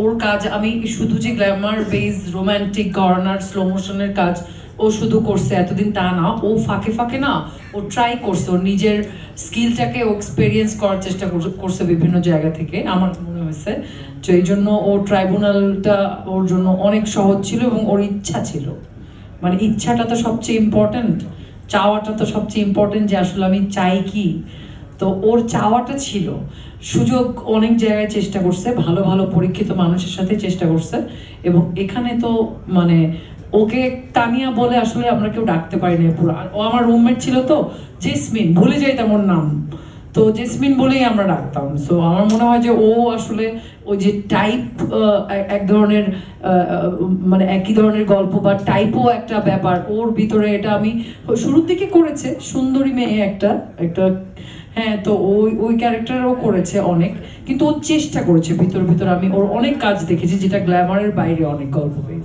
ওর কাজ, আমি শুধু যে গ্ল্যামার বেস রোমান্টিক গর্নার স্লো মোশনের কাজ ও শুধু করছে, এতদিন তা না, ও ফাঁকে ফাঁকে না, ও ট্রাই করছে, ওর নিজের স্কিলটাকে ও এক্সপেরিয়েন্স করার চেষ্টা করছে বিভিন্ন জায়গা থেকে, আমার মনে হয়েছে। তো এই জন্য ও ট্রাইব্যুনালটা ওর জন্য অনেক সহজ ছিল এবং ওর ইচ্ছা ছিল। মানে ইচ্ছাটা তো সবচেয়ে ইম্পর্ট্যান্ট চাওয়াটা তো সবচেয়ে ইম্পর্ট্যান্ট যে আসলে আমি চাই কি। তো ওর চাওয়াটা ছিল। সুযোগ অনেক জায়গায় চেষ্টা করছে, ভালো ভালো পরীক্ষিত মানুষের সাথে চেষ্টা করছে এবং এখানে তো মানে ওকে তানিয়া বলে আসলে আমরা কেউ ডাকতে পারি না পুরো। ও আমার রুমমেট ছিল তো, জেসমিন, ভুলে যাইতাম ওর নাম। তো জেসমিন বলেই আমরা ডাকতাম। সো আমার মনে হয় যে ও আসলে ওই যে টাইপ এক ধরনের মানে একই ধরনের গল্প বা টাইপও একটা ব্যাপার। ওর ভিতরে এটা আমি শুরুর দিকে করেছে। সুন্দরী মেয়ে একটা একটা হ্যাঁ তো ওই ওই ক্যারেক্টারও করেছে অনেক, কিন্তু ও চেষ্টা করেছে ভিতর ভিতর। আমি ওর অনেক কাজ দেখেছি যেটা গ্ল্যামারের বাইরে অনেক গল্প পেয়েছি